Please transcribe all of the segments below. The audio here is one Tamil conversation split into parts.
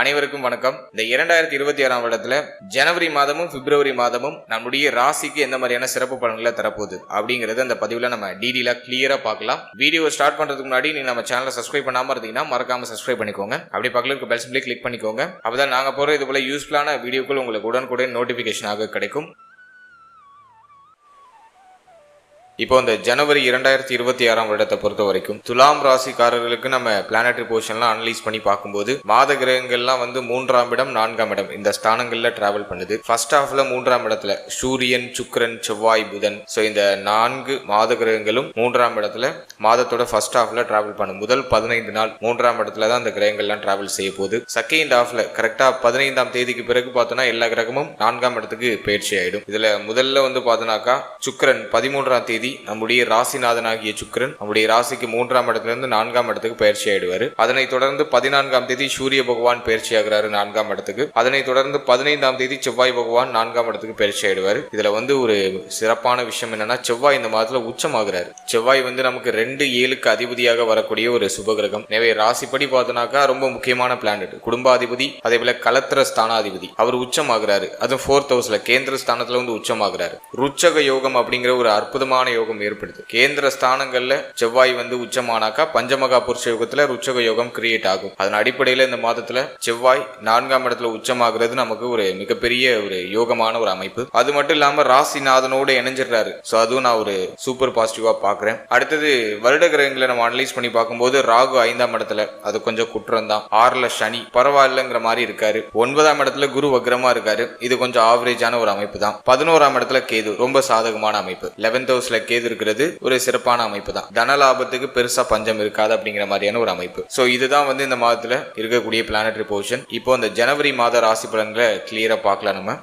அனைவருக்கும் வணக்கம். இந்த இரண்டாயிரத்தி இருபத்தி ஆறாம் வருடத்துல ஜனவரி மாதமும் பிப்ரவரி மாதமும் நம்முடைய ராசிக்கு எந்த மாதிரியான சிறப்பு பலன்களை தரப்போகுது அப்படிங்கறது அந்த பதிவுல நம்ம டீடெயிலா கிளியரா பார்க்கலாம். வீடியோ ஸ்டார்ட் பண்றதுக்கு முன்னாடி நீங்க நம்ம சேனலை சப்ஸ்கிரைப் பண்ணாம இருந்தீங்கன்னா மறக்காம சப்ஸ்கிரைப் பண்ணிக்கோங்க. அப்படி பக்கத்தில் இருக்க பெல் சிம்பிளை கிளிக் பண்ணிக்கோங்க. அப்பதான் நாங்க போற இது போல யூஸ்ஃபுல்லான வீடியோக்கள் உங்களுக்கு உடனுக்குடன் ஆக கிடைக்கும். இப்போ இந்த ஜனவரி இரண்டாயிரத்தி இருபத்தி ஆறாம் வருடத்தை பொறுத்த வரைக்கும் துலாம் ராசிக்காரர்களுக்கு நம்ம பிளானட்ரி போர்ஷன்லாம் அனலைஸ் பண்ணி பார்க்கும்போது மாத கிரகங்கள்லாம் வந்து மூன்றாம் இடம் நான்காம் இடம் இந்த ஸ்தானங்கள்ல டிராவல் பண்ணுது. ஃபர்ஸ்ட் ஹாஃப்ல மூன்றாம் இடத்துல சூரியன் சுக்கரன் செவ்வாய் புதன். ஸோ இந்த நான்கு மாத கிரகங்களும் மூன்றாம் இடத்துல மாதத்தோட ஃபர்ஸ்ட் ஹாஃப்ல டிராவல் பண்ணும். முதல் பதினைந்து நாள் மூன்றாம் இடத்துல தான் அந்த கிரகங்கள்லாம் டிராவல் செய்ய போகுது. செகண்ட் ஹாஃப்ல கரெக்டா பதினைந்தாம் தேதிக்கு பிறகு பார்த்தோன்னா எல்லா கிரகமும் நான்காம் இடத்துக்கு பயிற்சி ஆயிடும். இதுல முதல்ல வந்து பார்த்தோன்னாக்கா சுக்கரன் பதிமூன்றாம் தேதி நம்முடைய ராசிநாதனாகிய சுக்கரன் நம்முடைய ராசிக்கு மூன்றாம் இடத்திலிருந்து நான்காம் இடத்துக்கு பயிற்சி ஆயிடுவாரு. அதனைத் தொடர்ந்து பதினான்காம் தேதி சூரிய பகவான் பயிற்சி ஆகிறாரு நான்காம் இடத்துக்கு. அதனைத் தொடர்ந்து பதினைந்தாம் தேதி செவ்வாய் பகவான் நான்காம் இடத்துக்கு பயிற்சி ஆயிடுவாரு. இதுல வந்து ஒரு சிறப்பான விஷயம் என்னன்னா செவ்வாய் இந்த மாதத்துல உச்சமாகிறாரு. செவ்வாய் வந்து நமக்கு ரெண்டு ஏழுக்கு அதிபதியாக வரக்கூடிய ஒரு சுபகிரகம். எனவே ராசிப்படி பார்த்தோம்னாக்கா ரொம்ப முக்கியமான பிளானட் குடும்பாதிபதி அதே போல கலத்திர ஸ்தானாதிபதி அவர் உச்சமாகிறாரு. அதுவும் ஃபோர்த் ஹவுஸ்ல கேந்திர ஸ்தானத்துல வந்து உச்சமாகிறாரு. ருச்சக யோகம் அப்படிங்கிற ஒரு அற்புதமான யோகம் ஏற்படுது. கேந்திர ஸ்தானங்கள்ல செவ்வாய் வந்து உச்சமானாக்கா பஞ்சமகா புருஷ யோகத்துல ருச்சக யோகம் கிரியேட் ஆகும். அதன் அடிப்படையில இந்த மாதத்துல செவ்வாய் நான்காம் இடத்துல உச்சமாகிறது நமக்கு ஒரு மிகப்பெரிய ஒரு யோகமான ஒரு அமைப்பு. அது மட்டும் இல்லாம ராசிநாதனோடு இணைஞ்சிடுறாரு. சோ அதுவும் நான் ஒரு சூப்பர் பாசிட்டிவா பாக்குறேன் அடுத்தது வருட கிரகங்களை நம்ம அனலைஸ் பண்ணி பார்க்கும்போது ராகு ஐந்தாம் இடத்துல அது கொஞ்சம் குற்றம் தான் ஆறுல சனி பரவாயில்லைங்கிற மாதிரி இருக்காரு. ஒன்பதாம் இடத்துல குரு வக்ரமா இருக்காரு. இது கொஞ்சம் ஆவரேஜான ஒரு அமைப்பு தான் பதினோராம் இடத்துல கேது ரொம்ப சாதகமான அமைப்பு. லெவன்த் ஹவுஸ்ல கேது இருக்கிறது ஒரு சிறப்பான அமைப்பு தான் தன லாபத்துக்கு பெருசா பஞ்சம் இருக்காது அப்படிங்கிற மாதிரியான ஒரு அமைப்பு. சோ இதுதான் வந்து இந்த மாதத்துல இருக்கக்கூடிய பிளானட்ரி பொசிஷன் இப்போ இந்த ஜனவரி மாத ராசி பலன்களை கிளியரா பார்க்கலாம்? நம்ம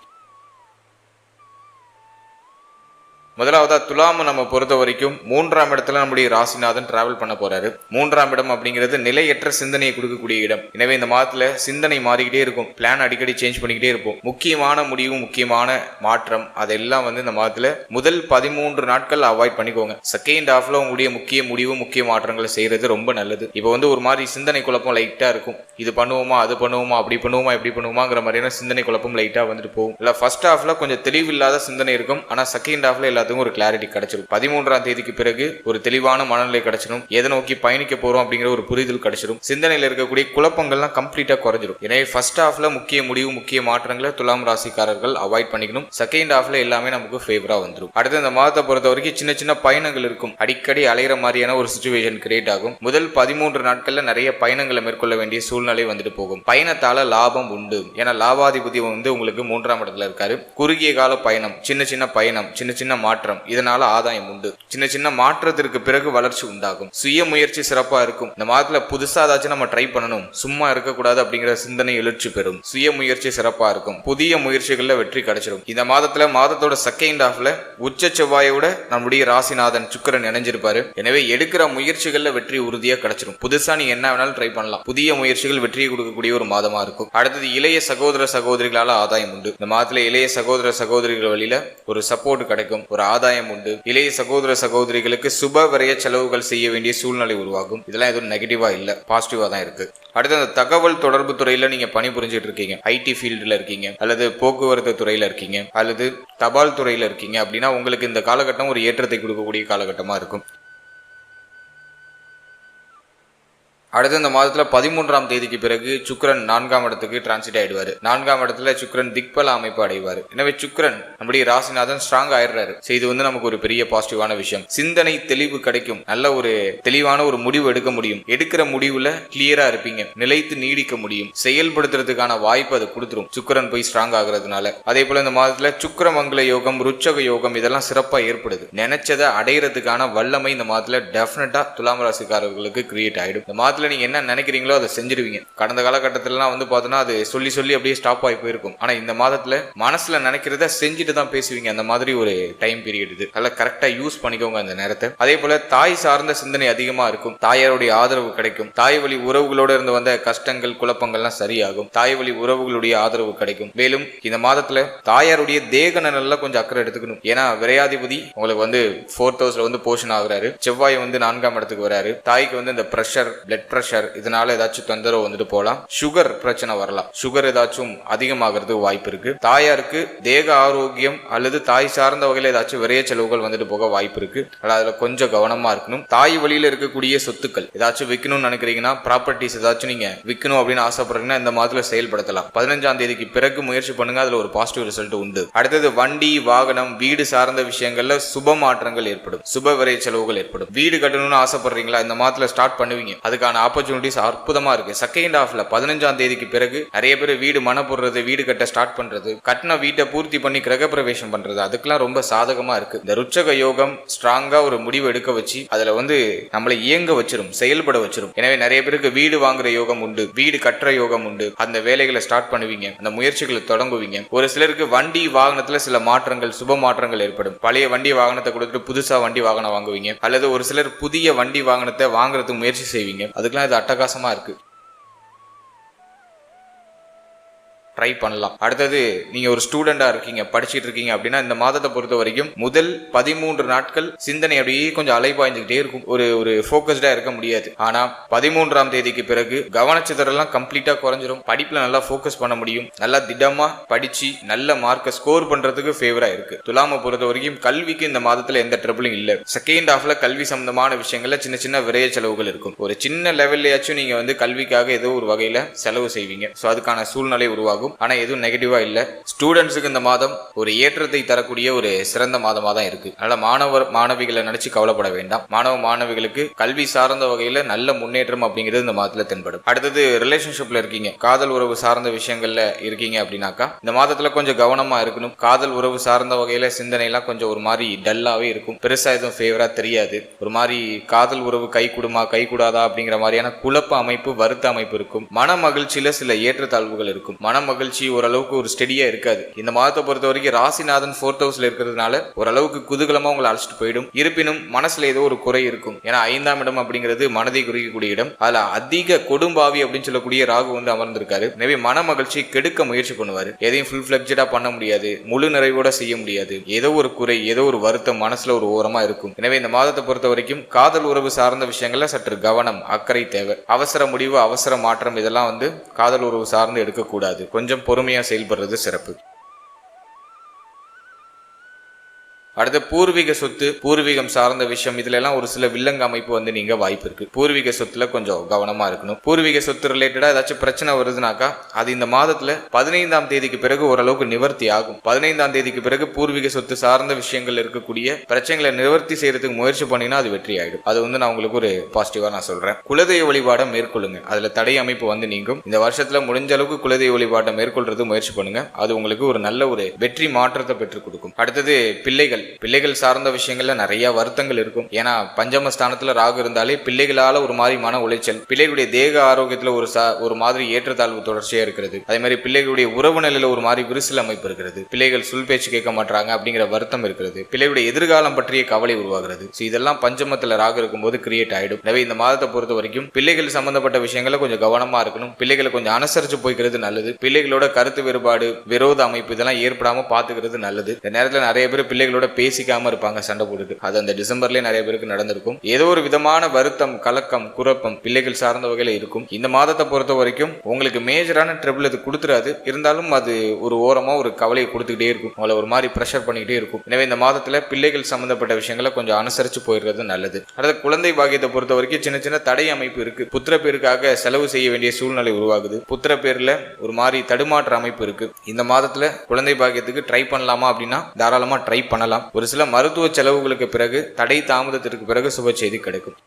முதலாவதா துலாம நம்ம பொறுத்த வரைக்கும் மூன்றாம் இடத்துல நம்முடைய ராசிநாதன் டிராவல் பண்ண போறாரு. மூன்றாம் இடம் அப்படிங்கிறது நிலையற்ற சிந்தனையை கொடுக்கக்கூடிய இடம். எனவே இந்த மாதத்துல சிந்தனை மாறிக்கிட்டே இருக்கும். பிளான் அடிக்கடி சேஞ்ச் பண்ணிக்கிட்டே இருப்போம். முக்கியமான முடிவு முக்கியமான மாற்றம் அதெல்லாம் வந்து இந்த மாதத்துல முதல் பதிமூன்று நாட்கள் அவாய்ட் பண்ணிக்கோங்க. செகண்ட் ஹாஃப்ல உங்களுடைய முக்கிய முடிவு முக்கிய மாற்றங்களை செய்யறது ரொம்ப நல்லது. இப்போ வந்து ஒரு மாதிரி சிந்தனை குழப்பம் லைட்டா இருக்கும். இது பண்ணுவோமா அது பண்ணுவோமா அப்படி பண்ணுவோமா இப்படி பண்ணுவோமாங்கிற மாதிரியான சிந்தனை குழப்பம் லைட்டா வந்துட்டு போகும். இல்ல ஃபர்ஸ்ட் ஹாஃப்ல கொஞ்சம் தெளிவில்லாத சிந்தனை இருக்கும். ஆனா செகண்ட் ஹாஃப்ல எல்லாத்துக்கும் ஒரு கிளாரிட்டி கிடைச்சிடும் பதிமூன்றாம் தேதிக்கு பிறகு ஒரு தெளிவான மனநிலை கிடைச்சிடும் எதை நோக்கி பயணிக்க போறோம் அப்படிங்கிற ஒரு புரிதல் கிடைச்சிடும் சிந்தனையில் இருக்கக்கூடிய குழப்பங்கள்லாம் கம்ப்ளீட்டா குறைஞ்சிடும் எனவே ஃபர்ஸ்ட் ஹாஃப்ல முக்கிய முடிவு முக்கிய மாற்றங்களை துலாம் ராசிக்காரர்கள் அவாய்ட் பண்ணிக்கணும். செகண்ட் ஹாஃப்ல எல்லாமே நமக்கு ஃபேவரா வந்துடும் அடுத்து இந்த மாதத்தை பொறுத்த வரைக்கும் சின்ன சின்ன பயணங்கள் இருக்கும். அடிக்கடி அலையிற மாதிரியான ஒரு சுச்சுவேஷன் கிரியேட் ஆகும். முதல் பதிமூன்று நாட்கள்ல நிறைய பயணங்களை மேற்கொள்ள வேண்டிய சூழ்நிலை வந்துட்டு போகும். பயணத்தால லாபம் உண்டு. ஏன்னா லாபாதிபதி வந்து உங்களுக்கு மூன்றாம் இடத்துல இருக்காரு. குறுகிய கால பயணம் சின்ன சின்ன பயணம் சின்ன சின்ன மாற்றம் மாற்றம். இதனால ஆதாயம் உண்டு. சின்ன சின்ன மாற்றத்திற்கு பிறகு வளர்ச்சி உண்டாகும். சுய முயற்சி சிறப்பா இருக்கும். இந்த மாதத்துல புதுசா ஏதாச்சும் நம்ம ட்ரை பண்ணணும். சும்மா இருக்கக்கூடாது அப்படிங்கிற சிந்தனை எழுச்சி பெறும். சுய முயற்சி சிறப்பா இருக்கும். புதிய முயற்சிகள்ல வெற்றி கிடைச்சிடும் இந்த மாதத்துல மாதத்தோட செகண்ட் ஹாஃப்ல உச்ச செவ்வாயோட நம்முடைய ராசிநாதன் சுக்கரன் இணைஞ்சிருப்பாரு. எனவே எடுக்கிற முயற்சிகள்ல வெற்றி உறுதியா கிடைச்சிடும் புதுசா நீ என்ன வேணாலும் ட்ரை பண்ணலாம். புதிய முயற்சிகள் வெற்றியை கொடுக்கக்கூடிய ஒரு மாதமா இருக்கும். அடுத்தது இளைய சகோதர சகோதரிகளால ஆதாயம் உண்டு. இந்த மாதத்துல இளைய சகோதர சகோதரிகள் வழியில ஒரு சப்போர்ட் கிடைக்கும். ஒரு ஆதாயம் உண்டு. இளைய சகோதர சகோதரிகளுக்கு சுப விரைய செலவுகள் செய்ய வேண்டிய சூழ்நிலை உருவாகும். இதெல்லாம் எதுவும் நெகட்டிவா இல்ல. பாசிட்டிவா தான் இருக்கு. அடுத்து அந்த தகவல் தொடர்பு துறையில நீங்க பணிபுரிஞ்சிட்டு இருக்கீங்க. ஐடி ஃபீல்டுல இருக்கீங்க. அல்லது போக்குவரத்து துறையில இருக்கீங்க. அல்லது தபால் துறையில இருக்கீங்க. அப்படின்னா உங்களுக்கு இந்த காலகட்டம் ஒரு ஏற்றத்தை கொடுக்கக்கூடிய காலகட்டமா இருக்கும். அடுத்து இந்த மாதத்துல பதிமூன்றாம் தேதிக்கு பிறகு சுக்ரன் நான்காம் இடத்துக்கு டிரான்சிட் ஆயிடுவாரு. நான்காம் இடத்துல சுக்ரன் திக்பல அமைப்பு அடைவார். எனவே சுக்ரன் நம்முடைய ராசிநாதன் ஸ்ட்ராங் ஆயிடுறாரு. So இது வந்து நமக்கு ஒரு பெரிய பாசிட்டிவான விஷயம். சிந்தனை தெளிவு கிடைக்கும். நல்ல ஒரு தெளிவான ஒரு முடிவு எடுக்க முடியும். எடுக்கிற முடிவுல கிளியரா இருப்பீங்க. நிலைத்து நீடிக்க முடியும். செயல்படுத்துறதுக்கான வாய்ப்பு அது கொடுத்துரும். சுக்கிரன் போய் ஸ்ட்ராங் ஆகுறதுனால. அதே போல இந்த மாதத்துல சுக்கிரமங்கல யோகம் ருச்சக யோகம் இதெல்லாம் சிறப்பா ஏற்படுது. நினைச்சதை அடையிறதுக்கான வல்லமை இந்த மாதத்துல டெஃபினட்டா துலாம் ராசிக்காரர்களுக்கு கிரியேட் ஆயிடும். இந்த காலத்தில் நீங்க என்ன நினைக்கிறீங்களோ அதை செஞ்சிருவீங்க. கடந்த காலகட்டத்திலலாம் வந்து பார்த்தோன்னா அது சொல்லி சொல்லி அப்படியே ஸ்டாப் ஆகி போயிருக்கும். ஆனா இந்த மாதத்தில் மனசில் நினைக்கிறத செஞ்சுட்டு தான் பேசுவீங்க. அந்த மாதிரி ஒரு டைம் பீரியட் இது. நல்லா கரெக்டாக யூஸ் பண்ணிக்கோங்க அந்த நேரத்தை. அதே போல தாய் சார்ந்த சிந்தனை அதிகமா இருக்கும். தாயாருடைய ஆதரவு கிடைக்கும். தாய் வழி உறவுகளோட இருந்து வந்த கஷ்டங்கள் குழப்பங்கள்லாம் சரியாகும். தாய் வழி உறவுகளுடைய ஆதரவு கிடைக்கும். மேலும் இந்த மாதத்தில் தாயாருடைய தேக நலன்ல கொஞ்சம் அக்கறை எடுத்துக்கணும். ஏன்னா விரையாதிபதி உங்களுக்கு வந்து ஃபோர்த் ஹவுஸ்ல வந்து போஷன் ஆகுறாரு. செவ்வாய் வந்து நான்காம் இடத்துக்கு வராரு. தாய்க்கு வந்து இந்த ப்ரெஷர் பிளட் ப்ரெஷர் இதனால ஏதாச்சும் தொந்தரவு வந்துட்டு போகலாம். சுகர் பிரச்சனை வரலாம். சுகர் ஏதாச்சும் அதிகமாகிறதுக்கு வாய்ப்பு இருக்கு. தாயாருக்கு தேக ஆரோக்கியம் அல்லது தாய் சார்ந்த வகையில் ஏதாச்சும் விரைய செலவுகள் வந்துட்டு போக வாய்ப்பு இருக்கு. அதில் கொஞ்சம் கவனமா இருக்கணும். தாய் வழியில் இருக்கக்கூடிய சொத்துக்கள் ஏதாச்சும் விற்கணும்னு நினைக்கிறீங்கன்னா ப்ராப்பர்ட்டிஸ் ஏதாச்சும் நீங்க விற்கணும் அப்படின்னு ஆசைப்படுறீங்கன்னா இந்த மாதத்துல செயல்படுத்தலாம். பதினஞ்சாம் தேதிக்கு பிறகு முயற்சி பண்ணுங்க. அதுல ஒரு பாசிட்டிவ் ரிசல்ட் உண்டு. அடுத்தது வண்டி வாகனம் வீடு சார்ந்த விஷயங்கள்ல சுப மாற்றங்கள் ஏற்படும். சுப விரை செலவுகள் ஏற்படும். வீடு கட்டணும்னு ஆசைப்படுறீங்களா? இந்த மாதத்துல ஸ்டார்ட் பண்ணுவீங்க. அதுக்கான ஆப்பர்ச்சுனிட்டிஸ் அற்புதமா இருக்கு. செகண்ட் ஹாஃப்ல பதினஞ்சாம் தேதிக்கு பிறகு நிறைய பேர் வீடு மன போடுறது வீடு கட்ட ஸ்டார்ட் பண்றது கட்டின வீட்டை பூர்த்தி பண்ணி கிரக பிரவேசம் பண்றது அதுக்கெல்லாம் ரொம்ப சாதகமா இருக்கு. இந்த ருச்சக யோகம் ஸ்ட்ராங்கா ஒரு முடிவு எடுக்க வச்சு அதுல வந்து நம்மளை இயங்க வச்சிரும் செயல்பட வச்சிரும். எனவே நிறைய பேருக்கு வீடு வாங்குற யோகம் உண்டு வீடு கட்டுற யோகம் உண்டு. அந்த வேலைகளை ஸ்டார்ட் பண்ணுவீங்க அந்த முயற்சிகளை தொடங்குவீங்க. ஒரு சிலருக்கு வண்டி வாகனத்துல சில மாற்றங்கள் சுப மாற்றங்கள் ஏற்படும். பழைய வண்டி வாகனத்தை கொடுத்துட்டு புதுசா வண்டி வாகனம் வாங்குவீங்க. அல்லது ஒரு சிலர் புதிய வண்டி வாகனத்தை வாங்குறதுக்கு முயற்சி செய்வீங்க. அதுக்கெல்லாம் இது அட்டகாசமாக இருக்குது ட்ரை பண்ணலாம். அடுத்தது நீங்க ஒரு ஸ்டூடெண்டா இருக்கீங்க படிச்சுட்டு இருக்கீங்க அப்படின்னா இந்த மாதத்தை பொறுத்த வரைக்கும் முதல் பதிமூன்று நாட்கள் சிந்தனை அப்படியே கொஞ்சம் அலைபாய்ஞ்சுக்கிட்டே இருக்கும். ஒரு ஒரு ஃபோக்கஸ்டா இருக்க முடியாது. ஆனா பதிமூன்றாம் தேதிக்கு பிறகு கவனச்சிதறெல்லாம் கம்ப்ளீட்டா குறைஞ்சிரும். படிப்புல நல்லா ஃபோக்கஸ் பண்ண முடியும். நல்லா திடமா படிச்சு நல்ல மார்க்கை ஸ்கோர் பண்றதுக்கு ஃபேவரா இருக்கு. துலாமை பொறுத்த வரைக்கும் கல்விக்கு இந்த மாதத்துல எந்த ட்ரபிளும் இல்ல. செகண்ட் ஹாஃப்ல கல்வி சம்பந்தமான விஷயங்கள்ல சின்ன சின்ன விரைய செலவுகள் இருக்கும். ஒரு சின்ன லெவல்லையாச்சும் நீங்க வந்து கல்விக்காக ஏதோ ஒரு வகையில செலவு செய்வீங்க. ஸோ அதுக்கான சூழ்நிலை உருவாகும். ஆனா எதுவும் நெகட்டிவா இல்ல. ஸ்டூடெண்ட்ஸுக்கு இந்த மாதம் ஒரு ஏற்றத்தை தரக்கூடிய ஒரு சிறந்த மாதமா தான் இருக்கு. அதனால மாணவர் மாணவிகளை நினைச்சு கவலைப்பட வேண்டாம். மாணவ மாணவிகளுக்கு கல்வி சார்ந்த வகையில நல்ல முன்னேற்றம் அப்படிங்கிறது இந்த மாதத்துல தென்படும். அடுத்தது ரிலேஷன்ஷிப்ல இருக்கீங்க. காதல் உறவு சார்ந்த விஷயங்கள்ல இருக்கீங்க அப்படின்னாக்கா இந்த மாதத்துல கொஞ்சம் கவனமா இருக்கணும். காதல் உறவு சார்ந்த வகையில சிந்தனை எல்லாம் கொஞ்சம் ஒரு மாதிரி டல்லாவே இருக்கும். பெருசா எதுவும் ஃபேவரா தெரியாது. ஒரு மாதிரி காதல் உறவு கை கூடுமா கை கூடாதா அப்படிங்கிற மாதிரியான குழப்ப அமைப்பு வருத்த அமைப்பு இருக்கும். மன மகிழ்ச்சியில சில ஏற்றத்தாழ்வுகள் இருக்கும். மன மகிழ்ச்சி ஓரளவுக்கு ஒரு ஸ்டெடியா இருக்காது. இந்த மாதத்தை பொறுத்த வரைக்கும் ராசிநாதன் ஃபோர்த் ஹவுஸ்ல இருக்கிறதுனால ஓரளவுக்கு குதூகலமா உங்களை அழைச்சிட்டு போயிடும். இருப்பினும் மனசுல ஏதோ ஒரு குறை இருக்கும். ஏன்னா ஐந்தாம் இடம் அப்படிங்கிறது மனதை குறிக்கக்கூடிய இடம். அதுல அதிக கொடும்பாவி அப்படின்னு சொல்லக்கூடிய ராகு வந்து அமர்ந்திருக்காரு. எனவே மன மகிழ்ச்சி கெடுக்க முயற்சி பண்ணுவாரு. எதையும் ஃபுல் ஃபிளெக்ஜடா பண்ண முடியாது. முழு நிறைவோட செய்ய முடியாது. ஏதோ ஒரு குறை ஏதோ ஒரு வருத்தம் மனசுல ஒரு ஓரமா இருக்கும். எனவே இந்த மாதத்தை பொறுத்த வரைக்கும் காதல் உறவு சார்ந்த விஷயங்கள்ல சற்று கவனம் அக்கறை தேவை. அவசர முடிவு அவசர மாற்றம் இதெல்லாம் வந்து காதல் உறவு சார்ந்து எடுக்கக்கூடாது. கொஞ்சம் பொறுமையா செயல்படுறது சிறப்பு. அடுத்து பூர்வீக சொத்து பூர்வீகம் சார்ந்த விஷயம் இதுல எல்லாம் ஒரு சில வில்லங்க அமைப்பு வந்து நீங்க வாய்ப்பு இருக்கு. பூர்வீக சொத்துல கொஞ்சம் கவனமா இருக்கணும். பூர்வீக சொத்து ரிலேட்டடா ஏதாச்சும் பிரச்சனை வருதுனாக்கா அது இந்த மாதத்துல பதினைந்தாம் தேதிக்கு பிறகு ஓரளவுக்கு நிவர்த்தி ஆகும். பதினைந்தாம் தேதிக்கு பிறகு பூர்வீக சொத்து சார்ந்த விஷயங்கள் இருக்கக்கூடிய பிரச்சனைகளை நிவர்த்தி செய்யறதுக்கு முயற்சி பண்ணீங்கன்னா அது வெற்றி ஆயிடும். அது வந்து நான் உங்களுக்கு ஒரு பாசிட்டிவா நான் சொல்றேன். குலதெய்வ வழிபாடை மேற்கொள்ளுங்க. அதுல தடை அமைப்பு வந்து நீங்கும். இந்த வருஷத்துல முடிஞ்ச அளவுக்கு குலதெய்வ வழிபாட்டை மேற்கொள்றது முயற்சி பண்ணுங்க. அது உங்களுக்கு ஒரு நல்ல ஒரு வெற்றி மாற்றத்தை பெற்றுக் கொடுக்கும். அடுத்தது பிள்ளைகள். பிள்ளைகள் சார்ந்த விஷயங்கள்ல நிறைய வருத்தங்கள் இருக்கும். ஏன்னா பஞ்சம ஸ்தானத்துல ராகு இருந்தாலே பிள்ளைகளால ஒரு மாதிரி மன உளைச்சல் பிள்ளைகளுடைய தேக ஆரோக்கியத்துல ஒரு ஒரு மாதிரி ஏற்றத்தாழ்வு தொடர்ச்சியா இருக்கிறது. அதே மாதிரி பிள்ளைகளுடைய உறவு நிலையில ஒரு மாதிரி விரிசல் அமைப்பு இருக்கிறது. பிள்ளைகள் சொல் பேச்சு கேட்க மாட்டாங்க அப்படிங்கிற வருத்தம் இருக்கிறது. பிள்ளைகளுடைய எதிர்காலம் பற்றிய கவலை உருவாகிறது. இதெல்லாம் பஞ்சமத்துல ராகு இருக்கும்போது கிரியேட் ஆயிடும். எனவே இந்த மாதத்தை பொறுத்த வரைக்கும் பிள்ளைகள் சம்பந்தப்பட்ட விஷயங்களை கொஞ்சம் கவனமா இருக்கணும். பிள்ளைகளை கொஞ்சம் அனுசரிச்சு போய்க்கிறது நல்லது. பிள்ளைகளோட கருத்து வேறுபாடு விரோத அமைப்பு இதெல்லாம் ஏற்படாம பாத்துக்கிறது நல்லது. இந்த நேரத்தில் நிறைய பேர் பிள்ளைகளோட பேசிக்காம இருப்பாங்க சண்டை போட்டுட்டு. அது அந்த டிசம்பர்லயே நிறைய பேருக்கு நடந்திருக்கும். ஏதோ ஒரு விதமான வருத்தம் கலக்கம் குழப்பம் பிள்ளைகள் சார்ந்த வகையில இருக்கும். இந்த மாதத்தை பொறுத்த வரைக்கும் உங்களுக்கு மேஜரான ட்ரிபிள் அது கொடுத்துறாது இருந்தாலும் அது ஒரு ஓரமா ஒரு கவலையை கொடுத்துக்கிட்டே இருக்கும். உங்களை ஒரு மாதிரி ப்ரெஷர் பண்ணிக்கிட்டே இருக்கும். எனவே இந்த மாதத்துல பிள்ளைகள் சம்பந்தப்பட்ட விஷயங்களை கொஞ்சம் அனுசரிச்சு போயிடுறது நல்லது. அடுத்த குழந்தை பாக்கியத்தை பொறுத்த வரைக்கும் சின்ன சின்ன தடை அமைப்பு இருக்கு. புத்திர பேருக்காக செலவு செய்ய வேண்டிய சூழ்நிலை உருவாகுது. புத்திர பேர்ல ஒரு மாதிரி தடுமாற்ற அமைப்பு இருக்கு. இந்த மாதத்துல குழந்தை பாக்கியத்துக்கு ட்ரை பண்ணலாமா அப்படின்னா தாராளமா ட்ரை பண்ணலாம். ஒரு சில மருத்துவ செலவுகளுக்கு பிறகு தடை தாமதத்திற்கு பிறகு சுப செய்தி கிடைக்கும்.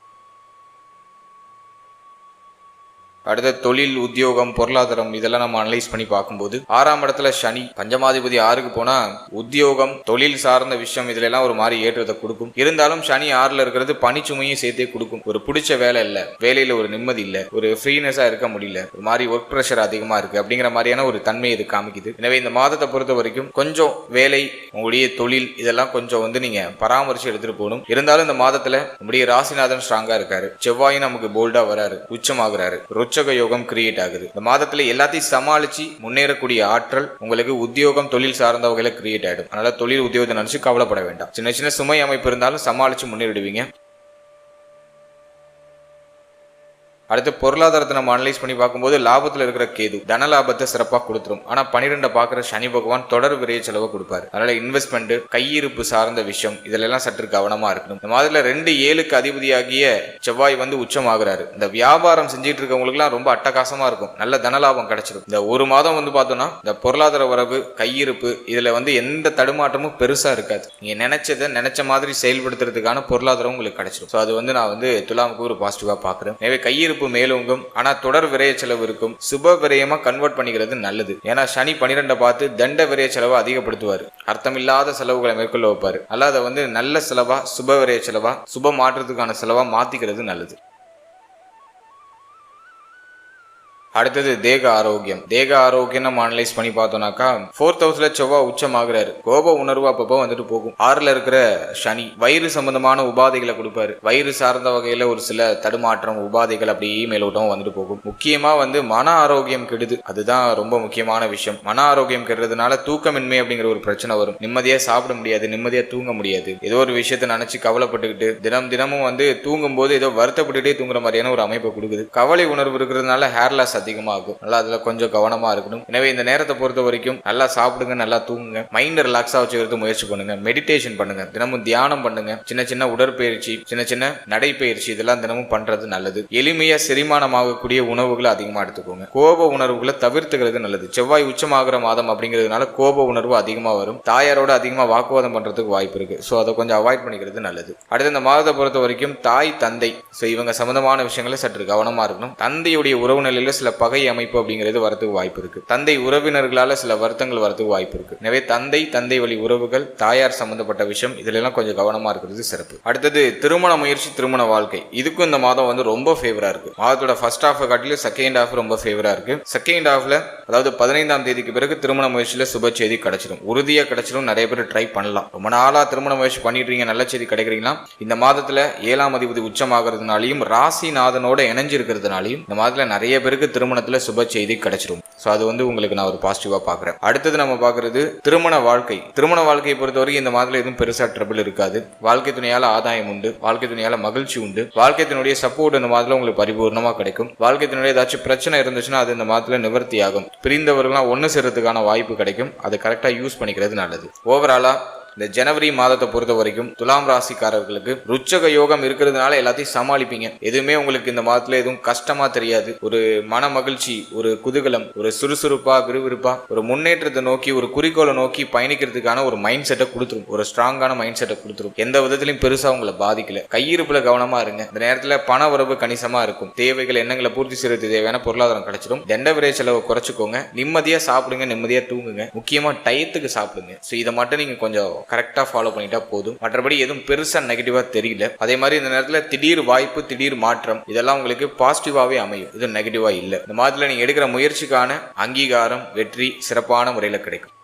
அடுத்த தொழில் உத்தியோகம் பொருளாதாரம் இதெல்லாம் நம்ம அனலைஸ் பண்ணி பார்க்கும்போது ஆறாம் இடத்துல சனி பஞ்சமாதிபதி ஆறுக்கு போனா உத்தியோகம் தொழில் சார்ந்த விஷயம் இதுல எல்லாம் ஒரு மாதிரி ஏற்றத்தை கொடுக்கும். இருந்தாலும் சனி ஆறுல இருக்கிறது பனிச்சுமையும் சேர்த்தே கொடுக்கும். ஒரு பிடிச்ச வேலை இல்ல வேலையில ஒரு நிம்மதி இல்ல ஒரு ஃப்ரீனஸா இருக்க முடியல ஒரு மாதிரி ஒர்க் ப்ரெஷர் அதிகமா இருக்கு அப்படிங்கிற மாதிரியான ஒரு தன்மை இது காமிக்குது. எனவே இந்த மாதத்தை பொறுத்த வரைக்கும் கொஞ்சம் வேலை உங்களுடைய தொழில் இதெல்லாம் கொஞ்சம் வந்து நீங்க பராமரிச்சு எடுத்துட்டு போகணும். இருந்தாலும் இந்த மாதத்துல நம்முடைய ராசிநாதன் ஸ்ட்ராங்கா இருக்காரு. செவ்வாயும் நமக்கு போல்டா வராரு உச்சமாகிறாரு. உச்சக யோகம் கிரியேட் ஆகுது. இந்த மாதத்துல எல்லாத்தையும் சமாளிச்சு முன்னேறக்கூடிய ஆற்றல் உங்களுக்கு உத்தியோகம் தொழில் சார்ந்த வகையில கிரியேட் ஆயிடும். அதனால தொழில் உத்தியோகத்தை நினைச்சு கவலைப்பட வேண்டாம். சின்ன சின்ன சுமை அமைப்பு இருந்தாலும் சமாளிச்சு முன்னேறிடுவீங்க. அடுத்து பொருளாதாரத்தை நம்ம அனலைஸ் பண்ணி பார்க்கும்போது லாபத்தில் இருக்கிற கேது தன லாபத்தை சிறப்பாக கொடுத்துரும். ஆனால் பனிரெண்டை பார்க்குற சனி பகவான் தொடர் விரைய செலவு கொடுப்பாரு. அதனால இன்வெஸ்ட்மெண்ட் கையிருப்பு சார்ந்த விஷயம் இதிலெல்லாம் சற்று கவனமாக இருக்கணும். இந்த மாதிரில ரெண்டு ஏழுக்கு அதிபதியாகிய செவ்வாய் வந்து உச்சமாகிறாரு. இந்த வியாபாரம் செஞ்சுட்டு இருக்கவங்களுக்குலாம் ரொம்ப அட்டகாசமாக இருக்கும். நல்ல தனலாபம் கிடைச்சிருக்கும் இந்த ஒரு மாதம் வந்து பார்த்தோம்னா இந்த பொருளாதார வரவு கையிருப்பு இதில் வந்து எந்த தடுமாற்றமும் பெருசாக இருக்காது. நீங்கள் நினைச்சதை நினைச்ச மாதிரி செயல்படுத்துறதுக்கான பொருளாதாரம் உங்களுக்கு கிடைச்சிடும் ஸோ அது வந்து நான் வந்து துலாமுக்கு ஒரு பாசிட்டிவாக பார்க்குறேன். எனவே கையிருப்பு மேலோங்கும் ஆனா தொடர் விரைய செலவு இருக்கும். சுப விரயமா கன்வெர்ட் பண்ணிக்கிறது நல்லது. ஏன்னா சனி பனிரெண்டை பார்த்து தண்ட விரைய செலவை அதிகப்படுத்துவார். அர்த்தமில்லாத செலவுகளை மேற்கொள்ள வைப்பாரு. அல்ல அதை வந்து நல்ல செலவா சுப விரைய செலவா சுப மாற்றத்துக்கான செலவா மாத்திக்கிறது நல்லது. அடுத்தது தேக ஆரோக்கியம். தேக ஆரோக்கியம் நம்ம அனலைஸ் பண்ணி பார்த்தோம்னாக்கா ஃபோர்த் ஹவுஸ்ல செவ்வாய் உச்சமாகிறாரு. கோப உணர்வு அப்பப்போ வந்துட்டு போகும். ஆறுல இருக்கிற சனி வயிறு சம்பந்தமான உபாதைகளை கொடுப்பாரு. வயிறு சார்ந்த வகையில ஒரு சில தடுமாற்றம் உபாதைகள் அப்படியே மேலோட்டம் வந்துட்டு போகும். முக்கியமா வந்து மன ஆரோக்கியம் கெடுது. அதுதான் ரொம்ப முக்கியமான விஷயம். மன ஆரோக்கியம் கெடுறதுனால தூக்கமின்மை அப்படிங்கிற ஒரு பிரச்சனை வரும். நிம்மதியா சாப்பிட முடியாது நிம்மதியா தூங்க முடியாது. ஏதோ ஒரு விஷயத்தை நினைச்சு கவலைப்பட்டுக்கிட்டு தினம் தினமும் வந்து தூங்கும் போது ஏதோ வருத்தப்பட்டுட்டே தூங்குற மாதிரியான ஒரு அமைப்பை கொடுக்குது. கவலை உணர்வு இருக்கிறதுனால ஹேர்லாஸ் அதிகமாகும். நல்லா அதில் கொஞ்சம் கவனமாக இருக்கணும். எனவே இந்த நேரத்தை பொறுத்த வரைக்கும் நல்லா சாப்பிடுங்க நல்லா தூங்குங்க. மைண்டை ரிலாக்ஸாக வச்சுக்கிறது முயற்சி பண்ணுங்க. மெடிடேஷன் பண்ணுங்க. தினமும் தியானம் பண்ணுங்க. சின்ன சின்ன உடற்பயிற்சி சின்ன சின்ன நடைப்பயிற்சி இதெல்லாம் தினமும் பண்றது நல்லது. எளிமையா செரிமானமாகக்கூடிய உணவுகளை அதிகமாக எடுத்துக்கோங்க. கோப உணர்வுகளை தவிர்த்துக்கிறது நல்லது. செவ்வாய் உச்சமாகிற மாதம் அப்படிங்கிறதுனால கோப உணர்வு அதிகமாக வரும். தாயாரோட அதிகமாக வாக்குவாதம் பண்றதுக்கு வாய்ப்பு இருக்கு. ஸோ அதை கொஞ்சம் அவாய்ட் பண்ணிக்கிறது நல்லது. அடுத்து இந்த மாதத்தை பொறுத்த வரைக்கும் தாய் தந்தை. ஸோ இவங்க சம்பந்தமான விஷயங்களை சற்று கவனமா இருக்கணும். தந்தையுடைய உறவு நிலையில சில பகை அமைப்பு அப்படிங்கிறது வரதுக்கு வாய்ப்பு இருக்கு. தந்தை உறவினர்களால சில வருத்தங்கள் வரதுக்கு வாய்ப்பு இருக்கு. எனவே தந்தை தந்தை வழி உறவுகள் தாயார் சம்பந்தப்பட்ட விஷயம் இதுல எல்லாம் கொஞ்சம் கவனமா இருக்கிறது சிறப்பு. அடுத்தது திருமண முயற்சி திருமண வாழ்க்கை. இதுக்கும் இந்த மாதம் வந்து ரொம்ப ஃபேவரா இருக்கு. மாதத்தோட ஃபர்ஸ்ட் ஹாஃப் காட்டிலும் செகண்ட் ஹாஃப் ரொம்ப ஃபேவரா இருக்கு. செகண்ட் ஹாஃப்ல அதாவது பதினைந்தாம் தேதிக்கு பிறகு திருமண முயற்சியில சுப செய்தி கிடைச்சிடும் உறுதியா கிடைச்சிடும் நிறைய பேர் ட்ரை பண்ணலாம். ரொம்ப நாளா திருமண முயற்சி பண்ணிடுறீங்க நல்ல செய்தி கிடைக்கிறீங்களா? இந்த மாதத்துல ஏழாம் அதிபதி உச்சமாகிறதுனாலையும் ராசிநாதனோட இணைஞ்சிருக்கிறதுனாலையும் இந்த மாதத்துல நிறைய பேருக்கு திருமணத்தில் சுப செய்தி கிடைச்சிடும் ஸோ அது வந்து உங்களுக்கு நான் ஒரு பாசிட்டிவாக பார்க்குறேன். அடுத்தது நம்ம பார்க்குறது திருமண வாழ்க்கை. திருமண வாழ்க்கையை பொறுத்தவரைக்கும் இந்த மாதிரி எதுவும் பெருசாக ட்ரபிள் இருக்காது. வாழ்க்கை துணையால் ஆதாயம் உண்டு. வாழ்க்கை துணையால மகிழ்ச்சி உண்டு. வாழ்க்கை துணையுடைய சப்போர்ட் இந்த மாதிரி உங்களுக்கு பரிபூர்ணமாக கிடைக்கும். வாழ்க்கை துணையுடைய ஏதாச்சும் பிரச்சனை இருந்துச்சுன்னா அது இந்த மாதத்தில் நிவர்த்தி ஆகும் பிரிந்தவர்கள்லாம் ஒன்று சேர்றதுக்கான வாய்ப்பு கிடைக்கும். அதை கரெக்டாக யூஸ் பண்ணிக்கிறது நல்லது. ஓவராலாக இந்த ஜனவரி மாதத்தை பொறுத்த வரைக்கும் துலாம் ராசிக்காரர்களுக்கு ருச்சக யோகம் இருக்கிறதுனால எல்லாத்தையும் சமாளிப்பீங்க. எதுவுமே உங்களுக்கு இந்த மாதத்துல எதுவும் கஷ்டமா தெரியாது. ஒரு மன மகிழ்ச்சி ஒரு குதூகலம் ஒரு சுறுசுறுப்பா விறுவிறுப்பா ஒரு முன்னேற்றத்தை நோக்கி ஒரு குறிக்கோளை நோக்கி பயணிக்கிறதுக்கான ஒரு மைண்ட் செட்டை கொடுத்துரும். ஒரு ஸ்ட்ராங்கான மைண்ட் செட்டை கொடுத்துரும். எந்த விதத்திலையும் பெருசா உங்களை பாதிக்கல. கையிருப்புல கவனமா இருங்க. இந்த நேரத்துல பண வரவு கணிசமா இருக்கும். தேவைகள் எண்ணங்களை பூர்த்தி செய்யறது தேவையான பொருளாதாரம் கிடைச்சிடும் தண்ட விரை செலவை குறைச்சிக்கோங்க. நிம்மதியா சாப்பிடுங்க நிம்மதியா தூங்குங்க. முக்கியமா டயத்துக்கு சாப்பிடுங்க. ஸோ இதை மட்டும் நீங்க கொஞ்சம் கரெக்டாக ஃபாலோ பண்ணிட்டா போதும். மற்றபடி எதுவும் பெருசாக நெகட்டிவாக தெரியல. அதே மாதிரி இந்த நேரத்தில் திடீர் வாய்ப்பு திடீர் மாற்றம் இதெல்லாம் உங்களுக்கு பாசிட்டிவாகவே அமையும். இது நெகட்டிவாக இல்லை. இந்த மாதத்தில் நீங்கள் எடுக்கிற முயற்சிக்கான அங்கீகாரம் வெற்றி சிறப்பான முறையில் கிடைக்கும்.